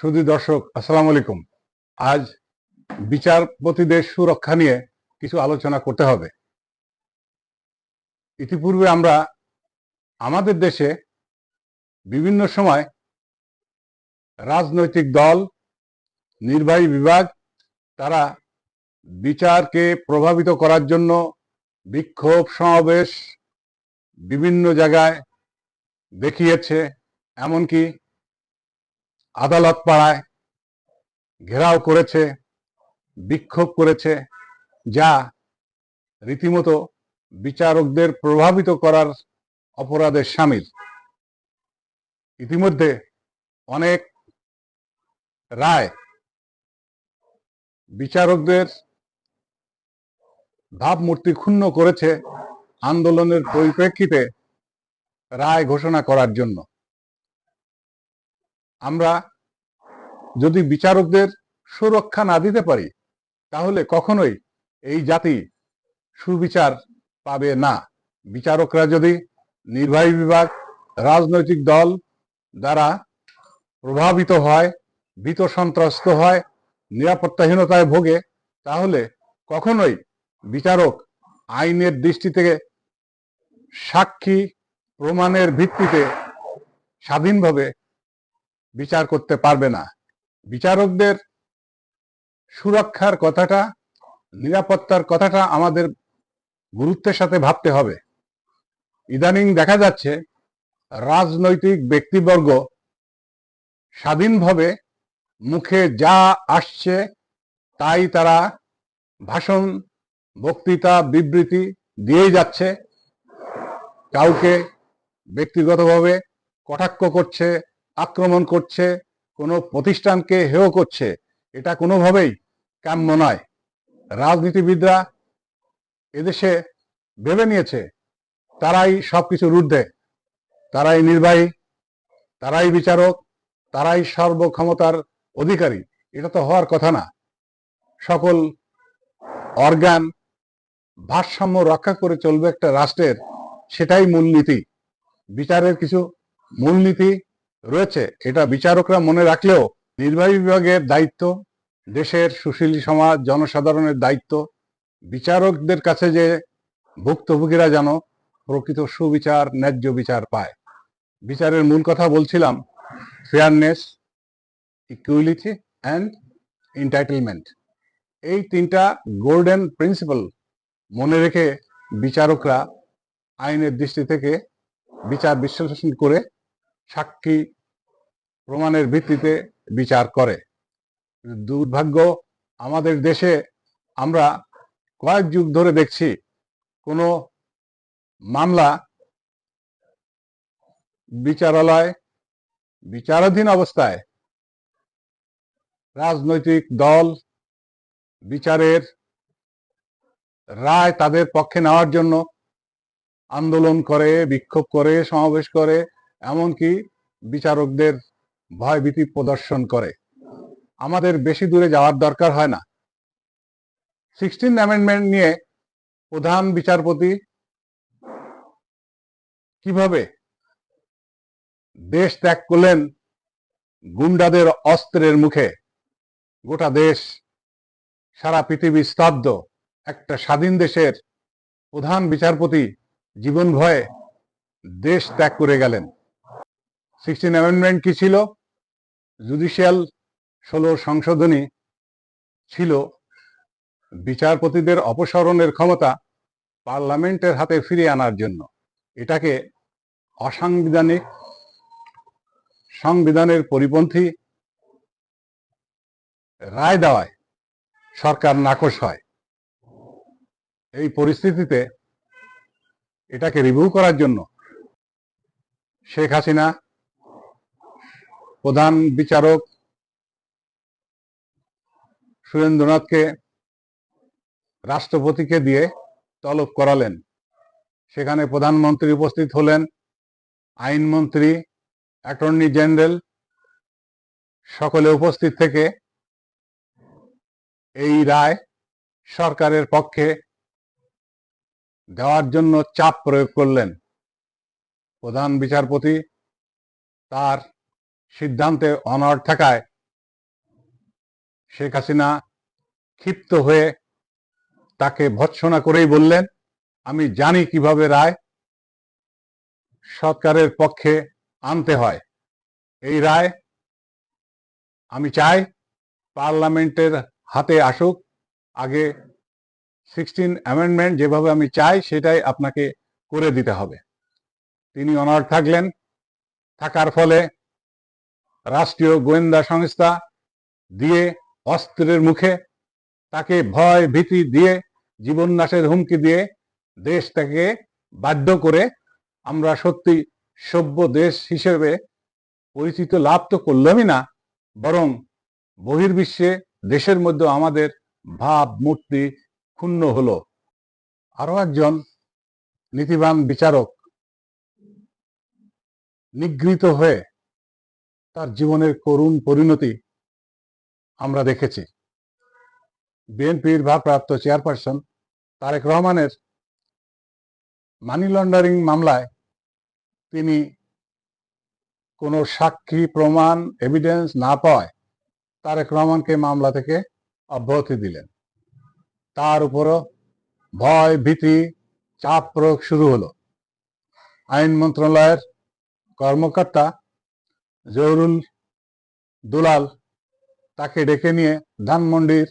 সুধী দর্শক, আসসালাম আলাইকুম। আজ বিচারপতিদের সুরক্ষা নিয়ে কিছু আলোচনা করতে হবে। ইতিপূর্বে আমরা আমাদের দেশে বিভিন্ন সময় রাজনৈতিক দল, নির্বাহী বিভাগ, তারা বিচারকে প্রভাবিত করার জন্য বিক্ষোভ সমাবেশ বিভিন্ন জায়গায় দেখিয়েছে, এমনকি আদালত পাড়ায় ঘেরাও করেছে, বিক্ষোভ করেছে, যা রীতিমতো বিচারকদের প্রভাবিত করার অপরাধের সামিল। ইতিমধ্যে অনেক রায় বিচারকদের ভাবমূর্তি ক্ষুণ্ণ করেছে আন্দোলনের পরিপ্রেক্ষিতে রায় ঘোষণা করার জন্য। আমরা যদি বিচারকদের সুরক্ষা না দিতে পারি, তাহলে কখনোই এই জাতি সুবিচার পাবে না। বিচারকরা যদি নির্বাহী বিভাগ, রাজনৈতিক দল দ্বারা প্রভাবিত হয়, ভীত সন্ত্রস্ত হয়, নিরাপত্তাহীনতায় ভোগে, তাহলে কখনোই বিচারক আইনের দৃষ্টি থেকে সাক্ষী প্রমাণের ভিত্তিতে স্বাধীনভাবে বিচার করতে পারবে না। বিচারকদের সুরক্ষার কথাটা, নিরাপত্তার কথাটা আমাদের গুরুত্বের সাথে ভাবতে হবে। ইদানিং দেখা যাচ্ছে রাজনৈতিক ব্যক্তিবর্গ স্বাধীনভাবে মুখে যা আসছে তাই তারা ভাষণ, বক্তৃতা, বিবৃতি দিয়ে যাচ্ছে। কাউকে ব্যক্তিগতভাবে কটাক্ষ করছে আক্রমণ করছে, কোনো প্রতিষ্ঠানকে হেয় করছে, এটা কোনোভাবেই কাম্য নয়। রাজনীতিবিদরা এদেশে ভেবে নিয়েছে, তারাই সবকিছুর ঊর্ধ্বে তারাই নির্বাহী, তারাই বিচারক, তারাই সর্বক্ষমতার অধিকারী, এটা তো হওয়ার কথা না। সকল অর্গান ভারসাম্য রক্ষা করে চলবে একটা রাষ্ট্রের, সেটাই মূলনীতি। বিচারের কিছু মূলনীতি রয়েছে। এটা বিচারকরা মনে রাখলেও নির্বাহী বিভাগের দায়িত্ব, দেশের সুশীল সমাজ, জনসাধারণের দায়িত্ব, বিচারকদের কাছে যে ভুক্তভোগীরা যেন প্রকৃত সুবিচার, ন্যায্য বিচার পায়। বিচারের মূল কথা বলছিলাম ফেয়ারনেস ইকুইলিটি অ্যান্ড ইন্টাইটেলমেন্ট এই তিনটা গোল্ডেন প্রিন্সিপাল মনে রেখে বিচারকরা আইনের দৃষ্টি থেকে বিচার বিশ্লেষণ করে সাক্ষী প্রমাণের ভিত্তিতে বিচার করে। দুর্ভাগ্য, আমাদের দেশে আমরা কয়েক যুগ ধরে দেখছি, কোনো মামলা বিচারালয় বিচারাধীন অবস্থায় রাজনৈতিক দল বিচারের রায় তাদের পক্ষে নেওয়ার জন্য আন্দোলন করে, বিক্ষোভ করে, সমাবেশ করে এমনকি বিচারকদের ভয়ভীতি প্রদর্শন করে। আমাদের বেশি দূরে যাওয়ার দরকার হয় না। সিক্সটিন অ্যামেন্ডমেন্ট নিয়ে প্রধান বিচারপতি কীভাবে দেশ ত্যাগ করলেন গুন্ডাদের অস্ত্রের মুখে? গোটা দেশ, সারা পৃথিবী স্তব্ধ। একটা স্বাধীন দেশের প্রধান বিচারপতি জীবন ভয়ে দেশ ত্যাগ করে গেলেন। সিক্সটিন অ্যামেন্ডমেন্ট কি ছিল? জুডিশিয়াল ষোলো সংশোধনী ছিল। বিচারপতিদের অপসারণের ক্ষমতা পার্লামেন্টের হাতে ফিরিয়ে আনার জন্য। এটাকে অসাংবিধানিক সংবিধানের পরিপন্থী রায় দেওয়ায় সরকার নাকশ হয়। এই পরিস্থিতিতে এটাকে রিভিউ করার জন্য শেখ হাসিনা প্রধান বিচারক সুরেন্দ্রনাথকে রাষ্ট্রপতিকে দিয়ে তলব করালেন। সেখানে প্রধানমন্ত্রী উপস্থিত হলেন, আইনমন্ত্রী, অ্যাটর্নি জেনারেল, সকলে উপস্থিত থেকে এই রায় সরকারের পক্ষে দেওয়ার জন্য চাপ প্রয়োগ করলেন। প্রধান বিচারপতি তার সিদ্ধান্তে অনড় থাকায় শেখ হাসিনা ক্ষিপ্ত হয়ে তাকে ভৎসনা করেই বললেন, আমি জানি কীভাবে রায় সরকারের পক্ষে আনতে হয়। এই রায় আমি চাই পার্লামেন্টের হাতে আসুক। আগে সিক্সটিন অ্যামেন্ডমেন্ট যেভাবে আমি চাই, সেটাই আপনাকে করে দিতে হবে। তিনি অনার থাকলেন। থাকার ফলে রাষ্ট্রীয় গোয়েন্দা সংস্থা দিয়ে অস্ত্রের মুখে তাকে ভয় ভীতি দিয়ে জীবন নাশের হুমকি দিয়ে দেশ থেকে বাধ্য করে আমরা সত্যি সভ্য দেশ হিসেবে পরিচিত লাভ তো করলামই না, বরং বহির্বিশ্বে দেশের মধ্যে আমাদের ভাব মূর্তি ক্ষুণ্ণ হলো। আরও একজন নীতিবান বিচারক নিগৃহীত হয়ে তার জীবনের করুণ পরিণতি আমরা দেখেছি। বিএনপির ভারপ্রাপ্ত চেয়ারপারসন তারেক রহমানের মানি লন্ডারিং মামলায় তিনি কোনো সাক্ষী, প্রমাণ এভিডেন্স না পাওয়ায় তারেক রহমানকে মামলা থেকে অব্যাহতি দিলেন। তার উপরও ভয়, ভীতি, চাপ প্রয়োগ শুরু হলো। আইন মন্ত্রণালয়ের কর্মকর্তা জহুরুল দুলাল তাকে ডেকে নিয়ে ধানমন্ডির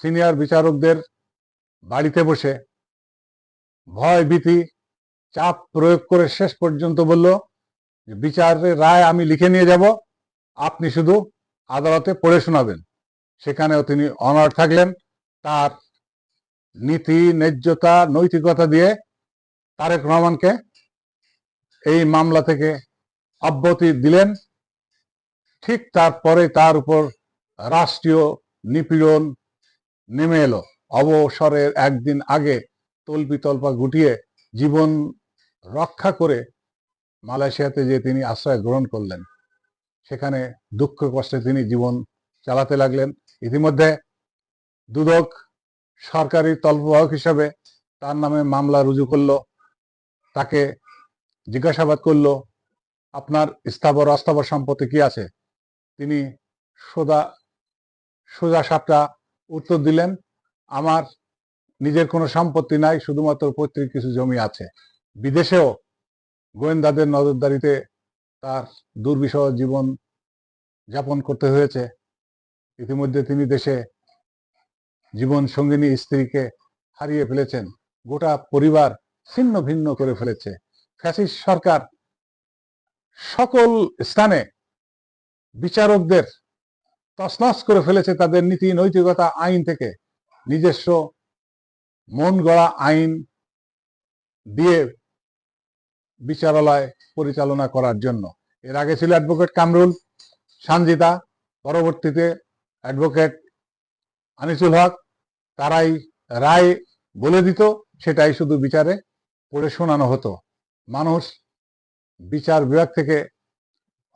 সিনিয়র বিচারকদের বাড়িতে বসে ভয় ভীতি, চাপ প্রয়োগ করে শেষ পর্যন্ত বলল, বিচারের রায় আমি লিখে নিয়ে যাব, আপনি শুধু আদালতে পড়ে শোনাবেন। সেখানেও তিনি অনার থাকলেন। তার নীতি, ন্যায্যতা, নৈতিকতা দিয়ে তারেক রহমানকে এই মামলা থেকে অব্যতি দিলেন। ঠিক তারপরে তার উপর রাষ্ট্রীয় নিপীড়ন নেমে এলো। অবসরের একদিন আগে তল্পি তল্পা গুটিয়ে জীবন রক্ষা করে মালয়েশিয়াতে যে তিনি আশ্রয় গ্রহণ করলেন। সেখানে দুঃখ কষ্টে তিনি জীবন চালাতে লাগলেন। ইতিমধ্যে দুদক সরকারি তল্পবাহক হিসাবে তার নামে মামলা রুজু করল, তাকে জিজ্ঞাসাবাদ করল, আপনার স্থাবর অস্থাবর সম্পত্তি কি আছে? তিনি সোজা সোজা সাপটা উত্তর দিলেন, আমার নিজের কোনো সম্পত্তি নাই, শুধুমাত্র পৈতৃক কিছু জমি আছে। বিদেশেও গোয়েন্দাদের নজরদারিতে তার দুর্বিষহ জীবন যাপন করতে হয়েছে। ইতিমধ্যে তিনি দেশে জীবন সঙ্গিনী স্ত্রীকে হারিয়ে ফেলেছেন। গোটা পরিবার ছিন্ন ভিন্ন করে ফেলেছে। ফ্যাসিস্ট সরকার সকল স্থানে বিচারকদের তসনস করে ফেলেছে তাদের নীতি, নৈতিকতা, আইন থেকে। নিজস্ব মন গড়া আইন দিয়ে বিচারালয় পরিচালনা করার জন্য। এর আগে ছিল অ্যাডভোকেট কামরুল, সানজিদা, পরবর্তীতে অ্যাডভোকেট আনিসুল হক। তারাই রায় বলে দিত, সেটাই শুধু বিচারে পড়ে শোনানো হতো। মানুষ বিচার বিভাগ থেকে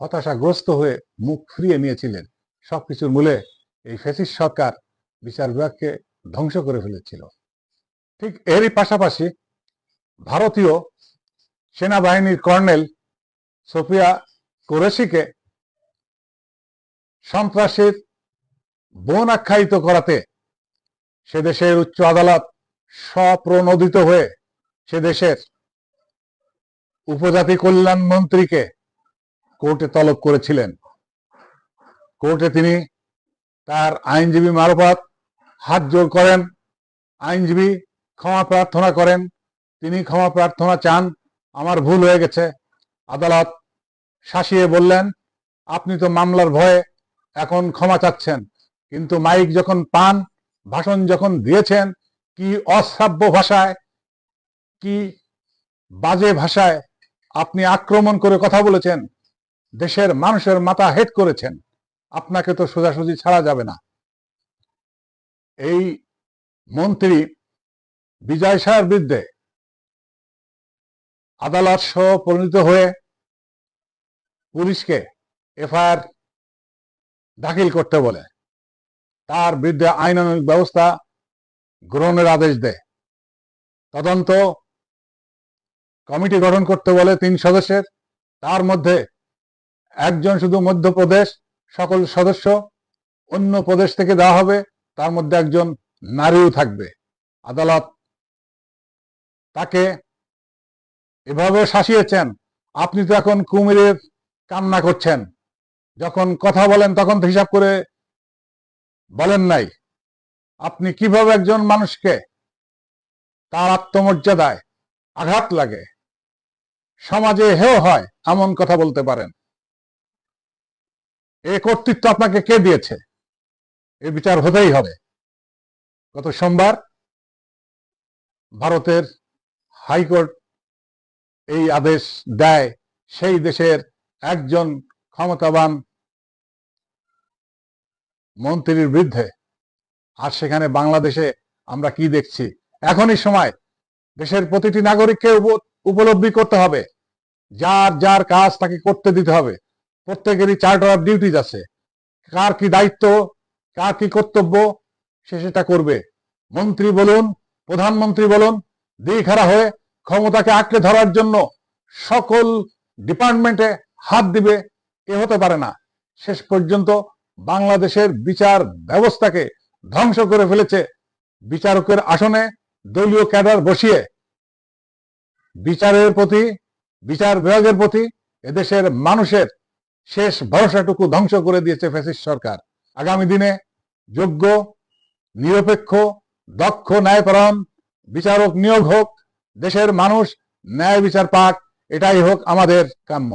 হতাশাগ্রস্ত হয়ে মুখ ফিরিয়ে নিয়েছিলেন। সবকিছুর মূলে এই ফেসিস সরকার বিচার বিভাগকে ধ্বংস করে ফেলেছিল। ঠিক এরই পাশাপাশি ভারতীয় সেনাবাহিনীর কর্নেল সোফিয়া কোরেশিকে সন্ত্রাসীর বোন আখ্যায়িত করাতে সে দেশের উচ্চ আদালত স্বপ্রণোদিত হয়ে সে দেশের উপজাতি কল্যাণ মন্ত্রীকে কোর্টে তলব করেছিলেন। কোর্টে তিনি তার আইনজীবী মারফত হাত জোর করেন, আইনজীবী ক্ষমা প্রার্থনা করেন। তিনি ক্ষমা প্রার্থনা চান, আমার ভুল হয়ে গেছে। আদালত শাসিয়ে বললেন, আপনি তো মামলার ভয়ে এখন ক্ষমা চাচ্ছেন, কিন্তু মাইক যখন পান, ভাষণ যখন দিয়েছেন, কি অশ্রাব্য ভাষায়, কি বাজে ভাষায় আপনি আক্রমণ করে কথা বলেছেন? দেশের মানুষের মাথা হেট করেছেন। আপনাকে তো সোজাসুজি ছাড়া যাবে না। এই মন্ত্রী বিজয় শাহের বিরুদ্ধে আদালত সহ পরিণত হয়ে পুলিশকে এফআইআর দাখিল করতে বলে, তার বিরুদ্ধে আইনানুগ ব্যবস্থা গ্রহণের আদেশ দেয়। তদন্ত কমিটি গঠন করতে বলে তিন সদস্যের, তার মধ্যে একজন শুধু মধ্যপ্রদেশ, সকল সদস্য অন্য প্রদেশ থেকে দেওয়া হবে, তার মধ্যে একজন নারীও থাকবে। আদালত তাকে এভাবে শাসিয়েছেন, আপনি তো এখন কুমিরের কান্না করছেন। যখন কথা বলেন তখন তো হিসাব করে বলেন নাই। আপনি কীভাবে একজন মানুষকে তার আত্মমর্যাদায় আঘাত লাগে? সমাজে হেও হয়, এমন কথা বলতে পারেন। এ কর্তৃত্ব আপনাকে কে দিয়েছে? এ বিচার হতেই হবে। গত সোমবার ভারতের হাইকোর্ট এই আদেশ দেয়, সেই দেশের একজন ক্ষমতাবান মন্ত্রীর বিরুদ্ধে। আর সেখানে বাংলাদেশে আমরা কি দেখছি? এখনই সময়। দেশের প্রতিটি নাগরিককে উপ- উপলব্ধি করতে হবে। যার যার কাজ তাকে করতে দিতে হবে। প্রত্যেকেরই চার্টার অফ ডিউটিজ আছে। কার কি দায়িত্ব, কার কি কর্তব্য, সে সেটা করবে। মন্ত্রী বলুন, প্রধানমন্ত্রী বলুন দিঘারা হয়ে ক্ষমতাকে আঁকড়ে ধরার জন্য সকল ডিপার্টমেন্টে হাত দিবে, এ হতে পারে না। শেষ পর্যন্ত বাংলাদেশের বিচার ব্যবস্থাকে ধ্বংস করে ফেলেছে বিচারকের আসনে দলীয় ক্যাডার বসিয়ে। বিচারের প্রতি, বিচার বিভাগের প্রতি এদেশের মানুষের শেষ ভরসাটুকু ধ্বংস করে দিয়েছে ফ্যাসিস্ট সরকার। আগামী দিনে যোগ্য, নিরপেক্ষ, দক্ষ ন্যায়পরায়ণ, বিচারক নিয়োগ হোক, দেশের মানুষ ন্যায় বিচার পাক, এটাই হোক আমাদের কাম্য।